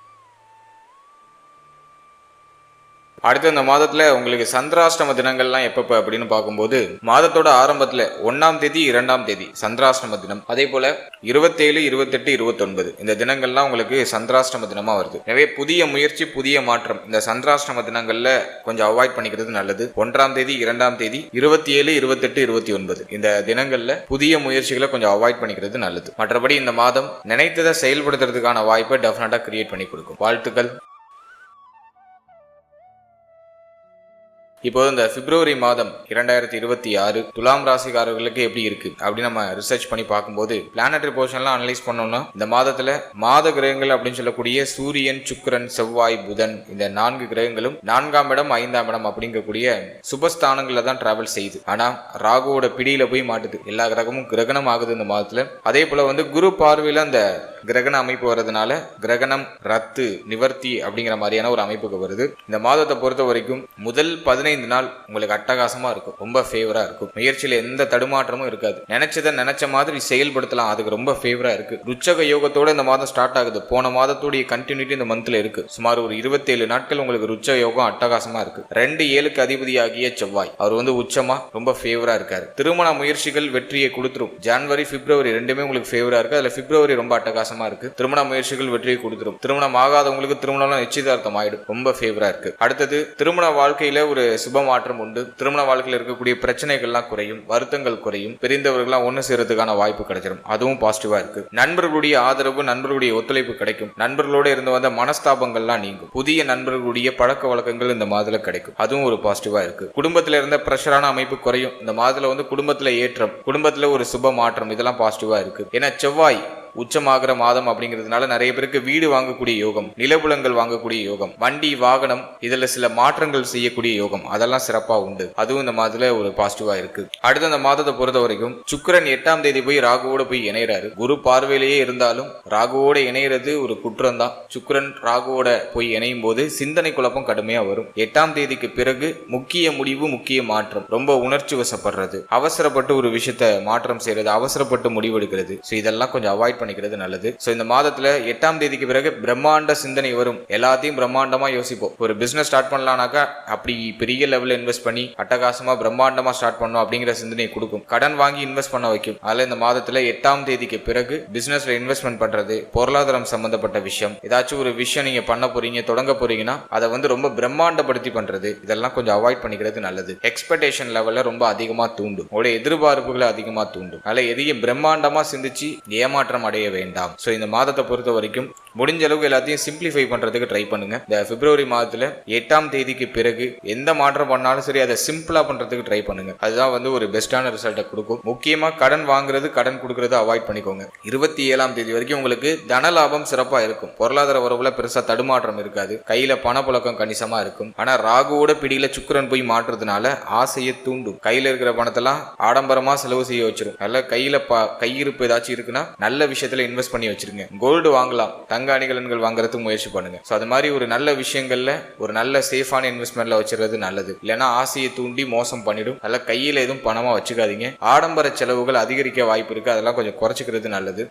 அடுத்து இந்த மாதத்துல உங்களுக்கு சந்திராஷ்டம தினங்கள்லாம் எப்பப்ப அப்படின்னு பார்க்கும்போது மாதத்தோட ஆரம்பத்துல ஒன்னாம் தேதி இரண்டாம் தேதி சந்திராஷ்டம தினம். அதே போல இருபத்தேழு இருபத்தெட்டு இருபத்தொன்பது இந்த தினங்கள்லாம் உங்களுக்கு சந்திராஷ்டம தினமா வருது. எனவே புதிய முயற்சி புதிய மாற்றம் இந்த சந்திராஷ்டம தினங்கள்ல கொஞ்சம் அவாய்ட் பண்ணிக்கிறது நல்லது. ஒன்றாம் தேதி இரண்டாம் தேதி இருபத்தி ஏழு இருபத்தெட்டு இருபத்தி ஒன்பது இந்த தினங்கள்ல புதிய முயற்சிகளை கொஞ்சம் அவாய்ட் பண்ணிக்கிறது நல்லது. மற்றபடி இந்த மாதம் நினைத்ததை செயல்படுத்துறதுக்கான வாய்ப்பை டெஃபினட்டா கிரியேட் பண்ணி கொடுக்கும். வாழ்த்துக்கள். இப்போது இந்த பிப்ரவரி மாதம் இரண்டாயிரத்தி இருபத்தி ஆறு துலாம் ராசிக்காரர்களுக்கு எப்படி இருக்கு? அப்படின்னு நம்ம ரிசர்ச் பண்ணி பார்க்கும்போது பிளானட்டரி போர்ஷன்லாம் அனலைஸ் பண்ணோம்னா இந்த மாதத்துல மாத கிரகங்கள் அப்படின்னு சொல்லக்கூடிய சூரியன் சுக்கரன் செவ்வாய் புதன் இந்த நான்கு கிரகங்களும் நான்காம் இடம் ஐந்தாம் இடம் அப்படிங்கக்கூடிய சுபஸ்தானங்கள்ல தான் டிராவல் செய்யுது. ஆனா ராகுவோட பிடியில போய் மாட்டுது. எல்லா கிரகமும் கிரகணம் ஆகுது இந்த மாதத்துல. அதே போல வந்து குரு பார்வையில அந்த கிரகண அமைப்பு வர்றதுனால கிரகணம் ரத்து நிவர்த்தி அப்படிங்கிற மாதிரியான ஒரு அமைப்புக்கு வருது. இந்த மாதத்தை பொறுத்த வரைக்கும் முதல் பதினைந்து நாள் உங்களுக்கு அட்டகாசமா இருக்கும். ரொம்ப ஃபேவரா இருக்கும். முயற்சியில எந்த தடுமாற்றமும் இருக்காது. நினைச்சதை நினைச்ச மாதிரி செயல்படுத்தலாம். அதுக்கு ரொம்ப ஃபேவரா இருக்கு. ருச்சக யோகத்தோட இந்த மாதம் ஸ்டார்ட் ஆகுது. போன மாதத்துடைய கண்டினியூட்டி இந்த மந்த்ல இருக்கு. சுமார் ஒரு இருபத்தேழு நாட்கள் உங்களுக்கு ருச்ச யோகம் அட்டகாசமா இருக்கு. ரெண்டு ஏழுக்கு அதிபதியாகிய செவ்வாய். அவர் வந்து உச்சமா ரொம்ப ஃபேவரா இருக்காரு. திருமண முயற்சிகள் வெற்றியை கொடுத்துரும். ஜனவரி பிப்ரவரி ரெண்டுமே உங்களுக்கு ஃபேவரா இருக்கு. அதுல பிப்ரவரி ரொம்ப அட்டகாசமா இருக்கு. திருமண முயற்சிகள் வெற்றியை கொடுத்துரும். திருமணம் ஆகாதவங்களுக்கு திருமணம் நிச்சயதார்த்தம் ஆயிடும். ரொம்ப ஃபேவரா இருக்கு. அடுத்தது திருமண வாழ்க்கையில ஒரு சுப மாற்றம் உண்டு. திருமண வாழ்க்கையில் இருக்கக்கூடிய பிரச்சனைகள்லாம் குறையும் வருத்தங்கள் குறையும். பிரிந்தவர்கள்லாம் ஒன்று சேரத்துக்கான வாய்ப்பு கிடைச்சிடும் அதுவும் பாசிட்டிவா இருக்கு. நண்பர்களுடைய ஆதரவு நண்பர்களுடைய ஒத்துழைப்பு கிடைக்கும். நண்பர்களோட இருந்து வந்த மனஸ்தாபங்கள்லாம் நீங்கும். புதிய நண்பர்களுடைய பழக்க வழக்கங்கள் இந்த மாதத்துல கிடைக்கும். அதுவும் ஒரு பாசிட்டிவா இருக்கு. குடும்பத்துல இருந்த பிரஷரான அமைப்பு குறையும். இந்த மாதத்துல வந்து குடும்பத்துல ஏற்றம் குடும்பத்துல ஒரு சுப மாற்றம் இதெல்லாம் பாசிட்டிவா இருக்கு. ஏன்னா செவ்வாய் உச்சமாகிற மாதம் அப்படிங்கிறதுனால நிறைய பேருக்கு வீடு வாங்கக்கூடிய யோகம் நிலபுலங்கள் வாங்கக்கூடிய யோகம் வண்டி வாகனம் இதுல சில மாற்றங்கள் செய்யக்கூடிய யோகம் அதெல்லாம் சிறப்பா உண்டு. அதுவும் இந்த மாதத்துல ஒரு பாசிட்டிவா இருக்கு. அடுத்த அந்த மாதத்தை பொறுத்த வரைக்கும் சுக்கரன் எட்டாம் தேதி போய் ராகுவோட போய் இணையறாரு. குரு பார்வையிலேயே இருந்தாலும் ராகுவோட இணையிறது ஒரு குற்றம் தான் சுக்கரன் ராகுவோட போய் இணையும் போது சிந்தனை குழப்பம் கடுமையா வரும். எட்டாம் தேதிக்கு பிறகு முக்கிய முடிவு முக்கிய மாற்றம். ரொம்ப உணர்ச்சி வசப்படுறது. அவசரப்பட்டு ஒரு விஷயத்த மாற்றம் செய்யறது அவசரப்பட்டு முடிவெடுக்கிறது. ஸோ இதெல்லாம் கொஞ்சம் அவாய்ட் பண்ணிக்கிறது நல்லது. ஸோ இந்த மாதத்தில் எட்டாம் தேதிக்கு பிறகு பிரம்மாண்ட சிந்தனை வரும். எல்லாத்தையும் பிரம்மாண்டமாக யோசிப்போம். ஒரு பிசினஸ் ஸ்டார்ட் பண்ணலாம்னாக்கா அப்படி பெரிய லெவலில் இன்வெஸ்ட் பண்ணி அட்டகாசமா பிரம்மாண்டமா ஸ்டார்ட் பண்ணணும் அப்படிங்கிற சிந்தனையை கொடுக்கும். கடன் வாங்கி இன்வெஸ்ட் பண்ண வைக்கும். அதில் இந்த மாதத்தில் எட்டாம் தேதிக்கு பிறகு பிசினஸ்ல இன்வெஸ்ட்மெண்ட் பண்றது பொருளாதாரம் சம்மந்தப்பட்ட விஷயம். ஏதாச்சும் ஒரு விஷயம் நீங்க பண்ண போறீங்க தொடங்க போறீங்கன்னா அதை வந்து ரொம்ப பிரம்மாண்டப்படுத்தி பண்றது. இதெல்லாம் கொஞ்சம் அவாய்ட் பண்ணிக்கிறது நல்லது. எக்ஸ்பெக்டேஷன் லெவலில் ரொம்ப அதிகமா தூண்டும். உங்களுடைய எதிர்பார்ப்புகளை அதிகமா தூண்டும். அதில் எதையும் பிரம்மாண்டமா சிந்திச்சு ஏமாற்றம் அடைய வேண்டாம். ஸோ இந்த மாதத்தை பொறுத்த வரைக்கும் முடிஞ்ச அளவுக்கு எல்லாத்தையும் சிம்பிளிஃபை பண்றதுக்கு ட்ரை பண்ணுங்க. இந்த பிப்ரவரி மாதத்துல எட்டாம் தேதிக்கு பிறகு எந்த மாற்றம் பண்ணாலும் சரி அதை சிம்பிளா பண்றதுக்கு ட்ரை பண்ணுங்க. அதுதான் வந்து ஒரு பெஸ்டான ரிசல்ட்டை கொடுக்கும். முக்கியமா கடன் வாங்குறது கடன் கொடுக்கறத அவாய்ட் பண்ணிக்கோங்க. இருபத்தி ஏழாம் தேதி வரைக்கும் உங்களுக்கு தன லாபம் சிறப்பா இருக்கும். பொருளாதார உறவுல பெருசா தடுமாற்றம் இருக்காது. கையில பணப்புழக்கம் கணிசமா இருக்கும். ஆனா ராகுவோட பிடியில சுக்கரன் போய் மாற்றுறதுனால ஆசையை தூண்டும். கையில இருக்கிற பணத்தெல்லாம் ஆடம்பரமா செலவு செய்ய வச்சிடும் நல்ல கையில் ப கையிருப்பு ஏதாச்சும் இருக்குன்னா நல்ல விஷயம் விஷயத்துல இன்வெஸ்ட் பண்ணி வச்சிருங்க. கோல்டு வாங்கலாம். தங்க அணிகலன்கள் வாங்குறதுக்கு முயற்சி பண்ணுங்க. ஸோ அது மாதிரி ஒரு நல்ல விஷயங்கள்ல ஒரு நல்ல சேஃபான இன்வெஸ்ட்மெண்ட்ல வச்சிருக்கிறது நல்லது. இல்லைன்னா ஆசையை தூண்டி மோசம் பண்ணிடும். நல்ல கையில எதுவும் பணமா வச்சுக்காதீங்க. ஆடம்பர செலவுகள் அதிகரிக்க வாய்ப்பு இருக்கு. அதெல்லாம் கொஞ்சம் குறைச்சிக்கிறது நல்லது.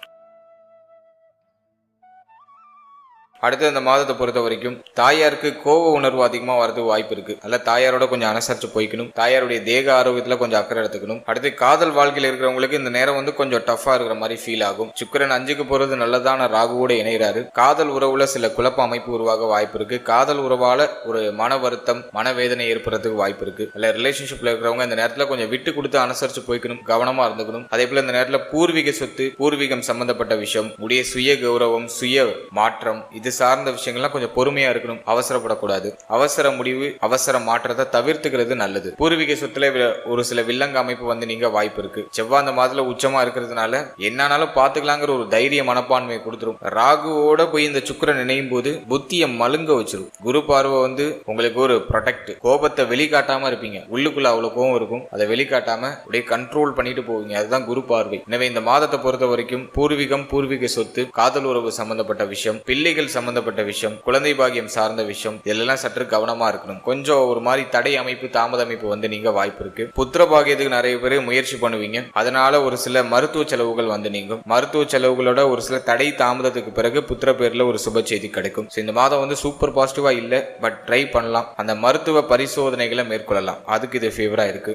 அடுத்து இந்த மாதத்தை பொறுத்த வரைக்கும் தாயாருக்கு கோவ உணர்வு அதிகமாக வரதுக்கு வாய்ப்பு இருக்கு. அதில் தாயாரோட கொஞ்சம் அனுசரிச்சு போய்க்கணும். தாயாருடைய தேக ஆரோக்கியத்தில் கொஞ்சம் அக்கறை எடுத்துக்கணும். அடுத்து காதல் வாழ்க்கையில் இருக்கிறவங்களுக்கு இந்த நேரம் வந்து கொஞ்சம் டஃபா இருக்கிற மாதிரி ஃபீல் ஆகும். சுக்கிரன் அஞ்சுக்கு போறது நல்லதான ராகுவோட இணைகிறாரு காதல் உறவுல சில குழப்ப அமைப்பு உருவாக வாய்ப்பு இருக்கு. காதல் உறவால ஒரு மன வருத்தம் மனவேதனை ஏற்படுறதுக்கு வாய்ப்பு இருக்கு. அதில் ரிலேஷன்ஷிப்ல இருக்கிறவங்க இந்த நேரத்தில் கொஞ்சம் விட்டு கொடுத்து அனுசரிச்சு போய்க்கணும். கவனமாக இருந்துக்கணும். அதே போல இந்த நேரத்தில் பூர்வீக சொத்து பூர்வீகம் சம்பந்தப்பட்ட விஷயம் உடைய சுய கௌரவம் சுய மாற்றம் இது சார்ந்த விஷயங்கள்லாம் கொஞ்சம் பொறுமையா இருக்கணும். அவசரப்படக்கூடாது. அவசர முடிவு அவசர மாற்றத்தை தவிர்த்துக்கிறது நல்லது. பூர்வீக சொத்துல ஒரு சில வில்லங்க அமைப்பு வந்து நீங்க வாய்ப்பு இருக்கு. செவ்வாய் அந்த மாதத்துல உச்சமா இருக்கிறதுனால என்னானாலும் பாத்துக்கலாங்கிற ஒரு தைரிய மனப்பான்மையை கொடுத்துரும். ராகுவோட போய் இந்த சுக்கரன் நினையும் போது புத்தியை மழுங்க வச்சிரும். குரு பார்வை வந்து உங்களுக்கு ஒரு ப்ரொடெக்ட் கோபத்தை வெளிக்காட்டாம இருப்பீங்க. உள்ளுக்குள்ள அவ்வளவு கோபம் இருக்கும். அதை வெளிக்காட்டாம அப்படியே கண்ட்ரோல் பண்ணிட்டு போவீங்க. அதுதான் குரு பார்வை. எனவே இந்த மாதத்தை பொறுத்த வரைக்கும் பூர்வீகம் பூர்வீக சொத்து காதல் உறவு சம்பந்தப்பட்ட விஷயம் பிள்ளைகள் சம்பந்தப்பட்ட விஷயம் குழந்தை பாகியம் சார்ந்த விஷயம் இதெல்லாம் சற்று கவனமா இருக்கணும். கொஞ்சம் ஒரு மாதிரி தடை அமைப்பு தாமத அமைப்பு வந்து நீங்க வாய்ப்பு இருக்கு. புத்திர பாகியத்துக்கு நிறைய பேர் முயற்சி பண்ணுவீங்க. அதனால ஒரு சில மருத்துவ செலவுகள் வந்து நீங்கும். மருத்துவ செலவுகளோட ஒரு சில தடை தாமதத்துக்கு பிறகு புத்திர பேர்ல ஒரு சுப செய்தி கிடைக்கும். இந்த மாதம் வந்து சூப்பர் பாசிட்டிவா இல்ல பட் ட்ரை பண்ணலாம். அந்த மருத்துவ பரிசோதனைகளை மேற்கொள்ளலாம். அதுக்கு இது ஃபேவரா இருக்கு.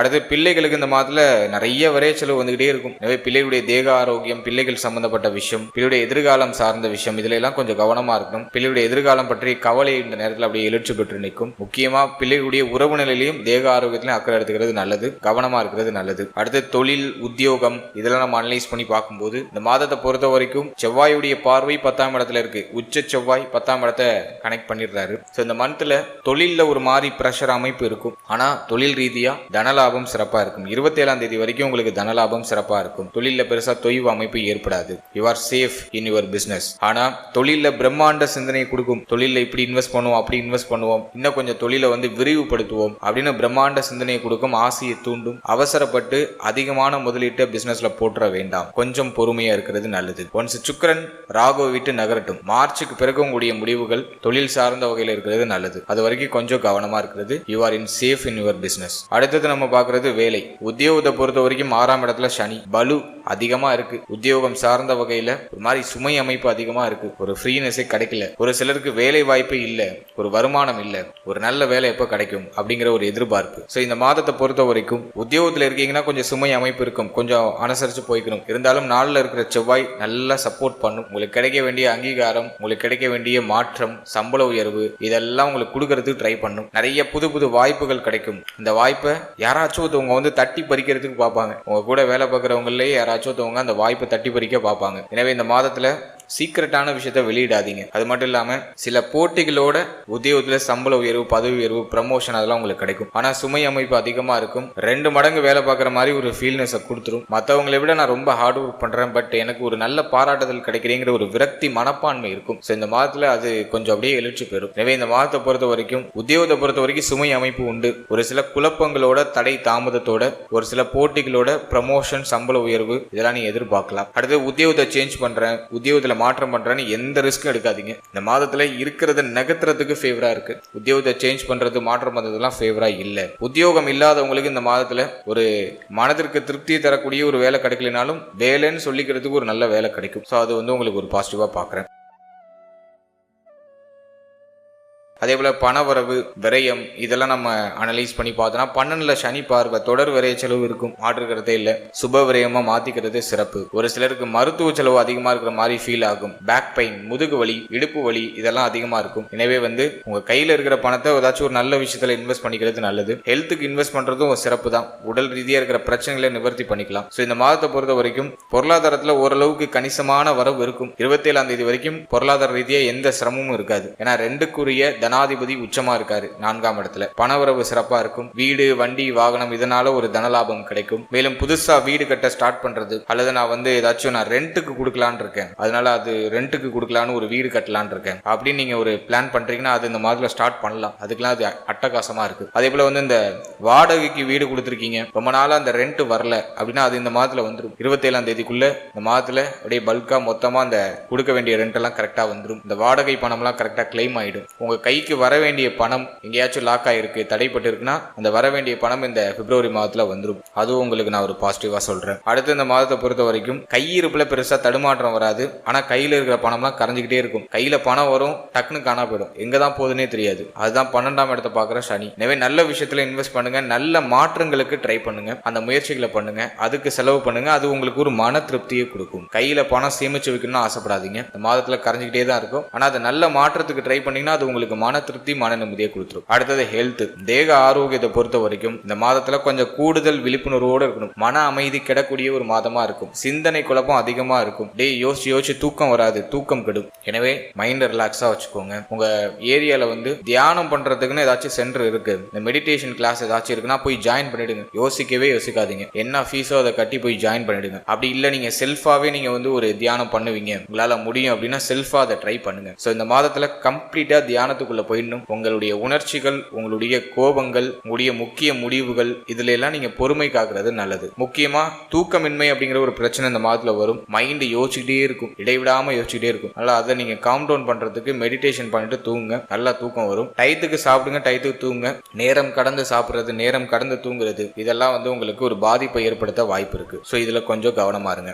அடுத்து பிள்ளைகளுக்கு இந்த மாதத்துல நிறைய விரைய செலவு வந்துகிட்டே இருக்கும். எனவே பிள்ளைகளுடைய தேக ஆரோக்கியம் பிள்ளைகள் சம்பந்தப்பட்ட விஷயம் பிள்ளையுடைய எதிர்காலம் சார்ந்த விஷயம் இதுல எல்லாம் கொஞ்சம் கவனமா இருக்கணும். பிள்ளையுடைய எதிர்காலம் பற்றி கவலை இந்த நேரத்தில் அப்படியே எழுச்சி பெற்று நிற்கும். முக்கியமா பிள்ளைகளுடைய உறவு நிலையிலையும் தேக ஆரோக்கியத்திலையும் அக்கறை எடுத்துக்கிறது நல்லது கவனமா இருக்கிறது நல்லது. அடுத்து தொழில் உத்தியோகம் இதெல்லாம் நம்ம அனலைஸ் பண்ணி பார்க்கும்போது இந்த மாதத்தை பொறுத்த வரைக்கும் செவ்வாயுடைய பார்வை பத்தாம் இடத்துல இருக்கு. உச்ச செவ்வாய் பத்தாம் இடத்தை கனெக்ட் பண்ணிடுறாரு. ஸோ இந்த மந்த்ல தொழில்ல ஒரு மாதிரி ப்ரெஷர் அமைப்பு இருக்கும். ஆனா தொழில் ரீதியா தனலாபம் சிறப்பா இருக்கும். இருபத்தேழாம் தேதி வரைக்கும் உங்களுக்கு தனலாபம் சிறப்பாக இருக்கும். தொழிலில் பெருசாக தொய்வு அமைப்பு ஏற்படாது. You are safe in your business ஆனால் தொழிலில் பிரம்மாண்ட சிந்தனை கொடுக்கும். தொழிலில் இப்படி இன்வெஸ்ட் பண்ணுவோம் அப்படி இன்வெஸ்ட் பண்ணுவோம். இன்னும் கொஞ்சம் தொழிலை வந்து விரிவுபடுத்துவோம் அப்படின்னு பிரம்மாண்ட சிந்தனையை கொடுக்கும். ஆசையை தூண்டும். அவசரப்பட்டு அதிகமான முதலீட்டை பிஸ்னஸில் போட்டுற வேண்டாம். கொஞ்சம் பொறுமையாக இருக்கிறது நல்லது. ஒன்ஸ் சுக்கரன் ராகுவை விட்டு நகரட்டும். மார்ச்சுக்கு பிறகு உங்களுடைய முடிவுகள் தொழில் சார்ந்த வகையில் இருக்கிறது நல்லது. அது வரைக்கும் கொஞ்சம் கவனமாக இருக்கிறது. You are in safe in your business அடுத்தது நம்ம பார்க்கறது வேலை. உத்தியோகத்தை பொறுத்த வரைக்கும் ஆறாம் இடத்துல சனி. பலு அதிகமா இருக்கு. உத்தியோகம் சார்ந்த வகையில ஒரு மாதிரி சுமை அமைப்பு அதிகமா இருக்கு. ஒரு ஃப்ரீனஸே கிடைக்கல. ஒரு சிலருக்கு வேலை வாய்ப்பு இல்ல. ஒரு வருமானம் இல்ல. ஒரு நல்ல வேலை எப்போ கிடைக்கும் அப்படிங்கிற ஒரு எதிர்பார்ப்பு. ஸோ இந்த மாதத்தை பொறுத்த வரைக்கும் உத்தியோகத்தில் இருக்கீங்கன்னா கொஞ்சம் சுமை அமைப்பு இருக்கும். கொஞ்சம் அனுசரிச்சு போய்க்கணும். இருந்தாலும் நாளில் இருக்கிற செவ்வாய் நல்லா சப்போர்ட் பண்ணும். உங்களுக்கு கிடைக்க வேண்டிய அங்கீகாரம் உங்களுக்கு கிடைக்க வேண்டிய மாற்றம் சம்பள உயர்வு இதெல்லாம் உங்களுக்கு கொடுக்கறதுக்கு ட்ரை பண்ணும். நிறைய புது புது வாய்ப்புகள் கிடைக்கும். இந்த வாய்ப்பை யாராச்சும் ஒருத்தவங்க வந்து தட்டி பறிக்கிறதுக்கு பார்ப்பாங்க. உங்க கூட வேலை பார்க்குறவங்களே யாராச்சும் ஒருத்தவங்க அந்த வாய்ப்பை தட்டி பறிக்க பார்ப்பாங்க. எனவே இந்த மாதத்துல சீக்கிரட்டான விஷயத்த வெளியிடாதீங்க. அது மட்டும் இல்லாம சில போட்டிகளோட உத்தியோகத்துல சம்பள உயர்வு பதவி உயர்வு ப்ரமோஷன் அதெல்லாம் உங்களுக்கு கிடைக்கும். ஆனா சுமை அமைப்பு அதிகமா இருக்கும். ரெண்டு மடங்கு வேலை பார்க்குற மாதிரி ஒரு ஃபீல்னஸை கொடுத்துரும். மற்றவங்களை விட நான் ரொம்ப ஹார்ட் ஒர்க் பண்றேன் பட் எனக்கு ஒரு நல்ல பாராட்டுதல் கிடைக்கிறேங்கிற ஒரு விரக்தி மனப்பான்மை இருக்கும். ஸோ இந்த மாதத்துல அது கொஞ்சம் அப்படியே எழுச்சி பெறும். எனவே இந்த மாதத்தை பொறுத்த வரைக்கும் உத்தியோகத்தை பொறுத்த வரைக்கும் சுமை அமைப்பு உண்டு. ஒரு சில குழப்பங்களோட தடை தாமதத்தோட ஒரு சில போட்டிகளோட ப்ரமோஷன் சம்பள உயர்வு இதெல்லாம் நீ எதிர்பார்க்கலாம். அடுத்து உத்தியோகத்தை சேஞ்ச் பண்றேன். உத்தியோகத்துல மாற்றம் பண்ணுறேன்னு எந்த ரிஸ்க்கும் எடுக்காதீங்க. இந்த மாதத்தில் இருக்கிறத நகர்த்துறதுக்கு ஃபேவராக இருக்கு. உத்தியோகத்தை சேஞ்ச் பண்ணுறது மாற்றம் பண்ணுறதுலாம் ஃபேவராக இல்லை. உத்தியோகம் இல்லாதவங்களுக்கு இந்த மாதத்தில் ஒரு மனதிற்கு திருப்தியை தரக்கூடிய ஒரு வேலை கிடைக்கலனாலும் வேலைன்னு சொல்லிக்கிறதுக்கு ஒரு நல்ல வேலை கிடைக்கும். ஸோ அது வந்து உங்களுக்கு ஒரு பாசிட்டிவாக பார்க்குறேன். அதே போல் பணவரவு விரயம் இதெல்லாம் நம்ம அனலைஸ் பண்ணி பார்த்தோம்னா பன்னெண்டுல சனி பார்வை தொடர் விரைய செலவு இருக்கும். மாற்றுக்கிறதே இல்லை. சுப விரயமாக மாற்றிக்கிறது சிறப்பு. ஒரு சிலருக்கு மருத்துவ செலவு அதிகமாக இருக்கிற மாதிரி ஃபீல் ஆகும். பேக் பெயின் முதுகு வலி இடுப்பு வலி இதெல்லாம் அதிகமாக இருக்கும். எனவே வந்து உங்கள் கையில் இருக்கிற பணத்தை ஏதாச்சும் ஒரு நல்ல விஷயத்தில் இன்வெஸ்ட் பண்ணிக்கிறது நல்லது. ஹெல்த்துக்கு இன்வெஸ்ட் பண்ணுறதும் ஒரு சிறப்பு தான். உடல் ரீதியாக இருக்கிற பிரச்சனைகளை நிவர்த்தி பண்ணிக்கலாம். ஸோ இந்த மாதத்தை பொறுத்த வரைக்கும் பொருளாதாரத்தில் ஓரளவுக்கு கணிசமான வரவு இருக்கும். இருபத்தேழாம் தேதி வரைக்கும் பொருளாதார ரீதியாக எந்த சிரமமும் இருக்காது. ஏன்னா ரெண்டுக்குரிய தனாதிபதி உச்சமா இருக்காரு நான்காம் இடத்துல. பணவரவு சிறப்பா இருக்கும். வீடு வண்டி வாகனம் இதனால ஒரு தனலாபம் கிடைக்கும். மேலும் புதுசா வீடு கட்ட ஸ்டார்ட் பண்றது அல்லது நான் வந்து ஏதாச்சும் நான் ரெண்ட்டுக்கு கொடுக்கலான்னு இருக்கேன். அதனால அது ரெண்ட்டுக்கு கொடுக்கலான்னு ஒரு வீடு கட்டலான் இருக்கேன். அப்படின்னு நீங்க ஒரு பிளான் பண்றீங்கன்னா அது இந்த மாதிரி ஸ்டார்ட் பண்ணலாம். அதுக்கெல்லாம் அது அட்டகாசமா இருக்கு. அதே போல வந்து இந்த வாடகைக்கு வீடு கொடுத்துருக்கீங்க. ரொம்ப நாளா அந்த ரெண்ட் வரல அப்படின்னா அது இந்த மாதத்துல வந்துடும் இருபத்தேழாம் தேதிக்குள்ள இந்த மாதத்துல அப்படியே பல்கா மொத்தமா அந்த கொடுக்க வேண்டிய ரெண்ட் எல்லாம் கரெக்டா வந்துடும் இந்த வாடகை பணம்லாம் கரெக்டா கிளைம் ஆயிடும். உங்க கைக்கு வர வேண்டிய பணம் எங்கேயாச்சும் லாக் ஆயிருக்கு தடைப்பட்டு இருக்குன்னா அந்த வர வேண்டிய பணம் இந்த பிப்ரவரி மாதத்துல வந்துடும் அதுவும் உங்களுக்கு நான் ஒரு பாசிட்டிவா சொல்றேன். அடுத்து இந்த மாதத்தை பொறுத்த வரைக்கும் கையிருப்புல பெருசா தடுமாற்றம் வராது. ஆனா கையில இருக்கிற பணம்லாம் கரைஞ்சிக்கிட்டே இருக்கும். கையில பணம் வரும் டக்குன்னு காணா போயிடும் எங்க தான் போகுதுன்னே தெரியாது. அதுதான் பன்னெண்டாம் இடத்தை பார்க்குற சனி. எனவே நல்ல விஷயத்துல இன்வெஸ்ட் பண்ணுங்க. நல்ல மாற்றங்களுக்கு ட்ரை பண்ணுங்க. அந்த முயற்சிகளை பண்ணுங்க. அதுக்கு செலவு பண்ணுங்க. அது உங்களுக்கு ஒரு மன திருப்தியை கொடுக்கும். கையில பணம் சேமிச்சு வைக்கணும்னு ஆசைப்படாதீங்க. இந்த மாதத்துல கரைஞ்சிக்கிட்டே தான் இருக்கும். ஆனா அது நல்ல மாற்றத்துக்கு ட்ரை பண்ணீங்கன்னா அது உங்களுக்கு மன திருப்தி மன நிம்மதியை கொடுத்துரும். அடுத்தது ஹெல்த் தேக ஆரோக்கியத்தை பொறுத்த வரைக்கும் இந்த மாதத்துல கொஞ்சம் கூடுதல் விழிப்புணர்வோடு இருக்கணும். மன அமைதி கிடக்கூடிய ஒரு மாதமா இருக்கும். சிந்தனை குழப்பம் அதிகமா இருக்கும். டே யோசிச்சு யோசிச்சு தூக்கம் வராது. தூக்கம் கெடும். எனவே மைண்ட் ரிலாக்ஸா வச்சுக்கோங்க. உங்க ஏரியால வந்து தியானம் பண்றதுக்குன்னு ஏதாச்சும் சென்டர் இருக்கு. இந்த மெடிடேஷன் கிளாஸ் ஏதாச்சும் இருக்குன்னா போய் ஜாயின் பண்ணிடுங்க. யோசிக்கவே யோசிக்காதீங்க. என்ன ஃபீஸோ அதை கட்டி போய் ஜாயின் பண்ணிடுங்க. அப்படி இல்லை நீங்க செல்ஃபாவே நீங்க வந்து ஒரு தியானம் பண்ணுவீங்க. உங்களால முடியும் அப்படின்னா செல்ஃபா அதை ட்ரை பண்ணுங்க. ஸோ இந்த மாதத்துல கம்ப்ளீட்டா தியானத்துக்குள்ள போயிடணும். உங்களுடைய உணர்ச்சிகள் உங்களுடைய கோபங்கள் உங்களுடைய முக்கிய முடிவுகள் இதுல எல்லாம் நீங்க பொறுமை காக்குறது நல்லது. முக்கியமா தூக்கமின்மை அப்படிங்கிற ஒரு பிரச்சனை இந்த மாதத்துல வரும். மைண்ட் யோசிச்சுட்டே இருக்கும். இடைவிடாம யோசிச்சுட்டே இருக்கும். நல்லா அதை நீங்க காம் டவுன் பண்றதுக்கு மெடிடேஷன் பண்ணிட்டு தூங்குங்க. நல்லா தூக்கம் வரும். டயத்துக்கு சாப்பிடுங்க டயத்துக்கு தூங்குங்க. நேரம் கடந்து சாப்பிடுறது நேரம் கடந்து தூங்குறது இதெல்லாம் வந்து உங்களுக்கு ஒரு பாதிப்பை ஏற்படுத்த வாய்ப்பு இருக்கு. ஸோ இதுல கொஞ்சம் கவனமா இருங்க.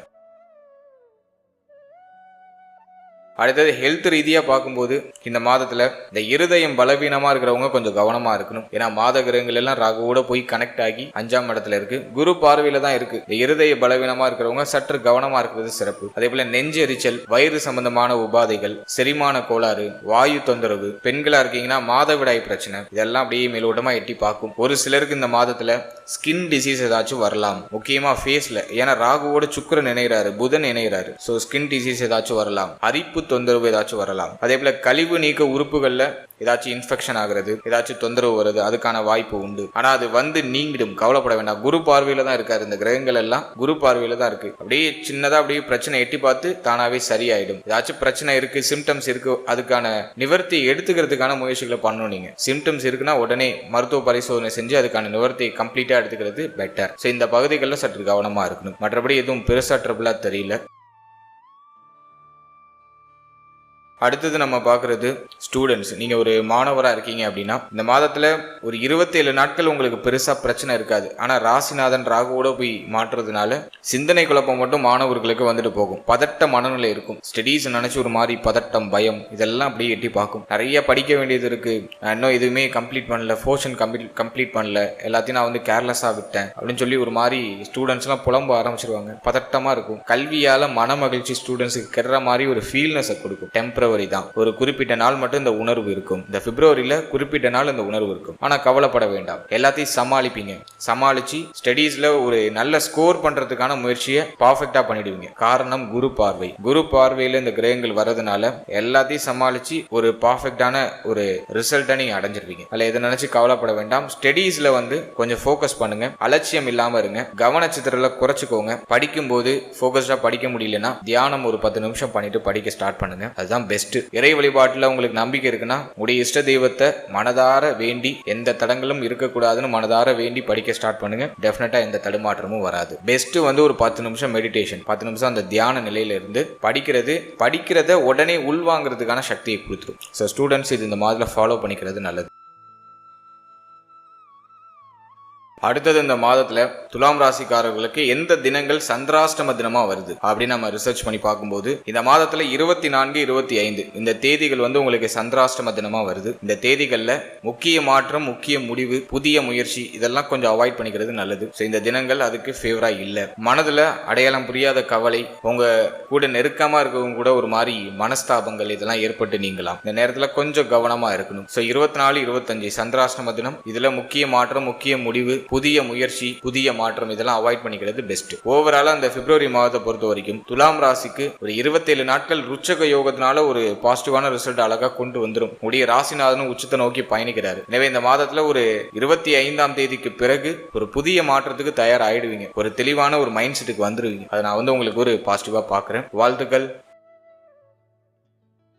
அடுத்தது ஹெல்த் ரீதியாக பார்க்கும்போது இந்த மாதத்தில் இந்த இருதயம் பலவீனமாக இருக்கிறவங்க கொஞ்சம் கவனமாக இருக்கணும். ஏன்னா மாத கிரகங்கள் எல்லாம் ராகுவோட போய் கனெக்ட் ஆகி அஞ்சாம் இடத்துல இருக்கு. குரு பார்வையில தான் இருக்கு. இந்த இருதய பலவீனமாக இருக்கிறவங்க சற்று கவனமாக இருக்கிறது சிறப்பு. அதே போல நெஞ்செரிச்சல் வயிறு சம்பந்தமான உபாதைகள் செரிமான கோளாறு வாயு தொந்தரவு பெண்களாக இருக்கீங்கன்னா மாதவிடாய் பிரச்சனை இதெல்லாம் அப்படியே மேலோட்டமாக எட்டி பார்க்கும். ஒரு சிலருக்கு இந்த மாதத்தில் ஸ்கின் டிசீஸ் ஏதாச்சும் வரலாம். முக்கியமாக ஃபேஸில் ஏன்னா ராகுவோட சுக்கிரன் இணைகிறாரு புதன் இணைகிறாரு ஸோ ஸ்கின் டிசீஸ் ஏதாச்சும் வரலாம். அரிப்பு தொந்தரவு ஏதாச்சும் வரலாம். அதே போல கழிவு நீக்க உறுப்புகள்ல ஏதாச்சும் இன்ஃபெக்ஷன் ஆகுறது ஏதாச்சும் தொந்தரவு வருது அதுக்கான வாய்ப்பு உண்டு. ஆனா அது வந்து நீங்கிடும். கவலைப்பட வேண்டாம். குரு பார்வையில தான் இருக்காரு. இந்த கிரகங்கள் எல்லாம் குரு பார்வையில தான் இருக்கு. அப்படியே சின்னதா அப்படியே பிரச்சனை எட்டி பார்த்து தானாவே சரியாயிடும். ஏதாச்சும் பிரச்சனை இருக்கு சிம்டம்ஸ் இருக்கு அதுக்கான நிவர்த்தி எடுத்துக்கிறதுக்கான முயற்சிகளை பண்ணணும் நீங்க. சிம்டம்ஸ் இருக்குன்னா உடனே மருத்துவ பரிசோதனை செஞ்சு அதுக்கான நிவர்த்தியை கம்ப்ளீட்டா எடுத்துக்கிறது பெட்டர் ஸோ இந்த பகுதிகளில் சற்று கவனமா இருக்கணும். மற்றபடி எதுவும் பெருசா ட்ரபிளா தெரியல. அடுத்தது நம்ம பார்க்குறது ஸ்டூடெண்ட்ஸ் நீங்கள் ஒரு மாணவராக இருக்கீங்க அப்படின்னா இந்த மாதத்தில் ஒரு இருபத்தேழு நாட்கள் உங்களுக்கு பெருசாக பிரச்சனை இருக்காது. ஆனால் ராசிநாதன் ராகுவோட போய் மாற்றுறதுனால சிந்தனை குழப்பம் மட்டும் மாணவர்களுக்கு வந்துட்டு போகும். பதட்ட மனநிலை இருக்கும். ஸ்டடீஸ் நினச்சி ஒரு மாதிரி பதட்டம் பயம் இதெல்லாம் அப்படியே எட்டி பார்க்கும். நிறைய படிக்க வேண்டியது இருக்குது நான் இன்னும் எதுவுமே கம்ப்ளீட் பண்ணல. போர்ஷன் கம்ப்ளீட் கம்ப்ளீட் பண்ணல. எல்லாத்தையும் நான் வந்து கேர்லெஸ்ஸாக விட்டேன். அப்படின்னு சொல்லி ஒரு மாதிரி ஸ்டூடெண்ட்ஸ்லாம் புலம்ப ஆரம்பிச்சிருவாங்க. பதட்டமாக இருக்கும். கல்வியால் மன மகிழ்ச்சி ஸ்டூடெண்ட்ஸுக்கு கெடுற மாதிரி ஒரு ஃபீல்னஸை கொடுக்கும். பிப்ரவரி தான் ஒரு குறிப்பிட்ட நாள் மட்டும் இந்த உணர்வு இருக்கும். இந்த பிப்ரவரியில் குறிப்பிட்ட நாள் இந்த உணர்வு இருக்கும். ஆனால் கவலைப்பட வேண்டாம். எல்லாத்தையும் சமாளிப்பீங்க. சமாளிச்சு ஸ்டடீஸ்ல ஒரு நல்ல ஸ்கோர் பண்ணுறதுக்கான முயற்சியை பர்ஃபெக்டா பண்ணிடுவீங்க. காரணம் குரு பார்வை. குரு பார்வையில் இந்த கிரகங்கள் வர்றதுனால எல்லாத்தையும் சமாளிச்சு ஒரு பர்ஃபெக்டான ஒரு ரிசல்ட்டை நீங்கள் அடைஞ்சிருவீங்க. அதில் இதை நினச்சி கவலைப்பட வேண்டாம். ஸ்டடீஸில் வந்து கொஞ்சம் ஃபோக்கஸ் பண்ணுங்க. அலட்சியம் இல்லாமல் இருங்க. கவனச்சித்திரல குறைச்சிக்கோங்க. படிக்கும்போது ஃபோக்கஸ்டாக படிக்க முடியலன்னா தியானம் ஒரு பத்து நிமிஷம் பண்ணிட்டு படிக்க ஸ்டார்ட் பண்ணுங்க. அதுதான் பெஸ்ட் இறை வழிபாட்டில் உங்களுக்கு நம்பிக்கை இருக்குன்னா உடைய இஷ்ட தெய்வத்தை மனதார வேண்டி எந்த தடங்களும் இருக்கக்கூடாதுன்னு மனதார வேண்டி படிக்க ஸ்டார்ட் பண்ணுங்க. டெஃபினட்டா எந்த தடுமாற்றமும் வராது. பெஸ்ட் வந்து ஒரு பத்து நிமிஷம் மெடிடேஷன் பத்து நிமிஷம் அந்த தியான நிலையில இருந்து படிக்கிறது. படிக்கிறத உடனே உள்வாங்கிறதுக்கான சக்தியை கொடுத்துரும். ஸோ ஸ்டூடெண்ட்ஸ் இது இந்த மாதிரி ஃபாலோ பண்ணிக்கிறது நல்லது. அடுத்தது இந்த மாதத்துல துலாம் ராசிக்காரர்களுக்கு எந்த தினங்கள் சந்திராஷ்டம தினமா வருது அப்படின்னு நம்ம ரிசர்ச் பண்ணி பார்க்கும்போது இந்த மாதத்துல இருபத்தி நான்கு இருபத்தி ஐந்து இந்த தேதிகள் வந்து உங்களுக்கு சந்திராஷ்டம தினமா வருது. இந்த தேதிகள்ல முக்கிய மாற்றம் முக்கிய முடிவு புதிய முயற்சி இதெல்லாம் கொஞ்சம் அவாய்ட் பண்ணிக்கிறது நல்லது. ஸோ இந்த தினங்கள் அதுக்கு ஃபேவரா இல்லை. மனதுல அடையாளம் புரியாத கவலை உங்க கூட நெருக்கமா இருக்கவங்க கூட ஒரு மாதிரி மனஸ்தாபங்கள் இதெல்லாம் ஏற்பட்டு நீங்களாம் இந்த நேரத்துல கொஞ்சம் கவனமா இருக்கணும். ஸோ இருபத்தி நாலு இருபத்தஞ்சு சந்திராஷ்டம தினம் இதுல முக்கிய மாற்றம் முக்கிய முடிவு புதிய முயற்சி புதிய மாற்றம் இதெல்லாம் அவாய்ட் பண்ணிக்கிறது பெஸ்ட் ஓவராலா அந்த பிப்ரவரி மாதத்தை பொறுத்த வரைக்கும் துலாம் ராசிக்கு ஒரு இருபத்தேழு நாட்கள் ருச்சக யோகத்தினால ஒரு பாசிட்டிவான ரிசல்ட் அழகா கொண்டு வந்துடும் உடைய ராசிநாதனும் உச்சத்தை நோக்கி பயணிக்கிறாரு. எனவே இந்த மாதத்துல ஒரு இருபத்தி ஐந்தாம் தேதிக்கு பிறகு ஒரு புதிய மாற்றத்துக்கு தயாராகிடுவீங்க ஒரு தெளிவான ஒரு மைண்ட் செட்டுக்கு வந்துருவீங்க. அதை நான் வந்து உங்களுக்கு ஒரு பாசிட்டிவா பாக்குறேன் வாழ்த்துக்கள்.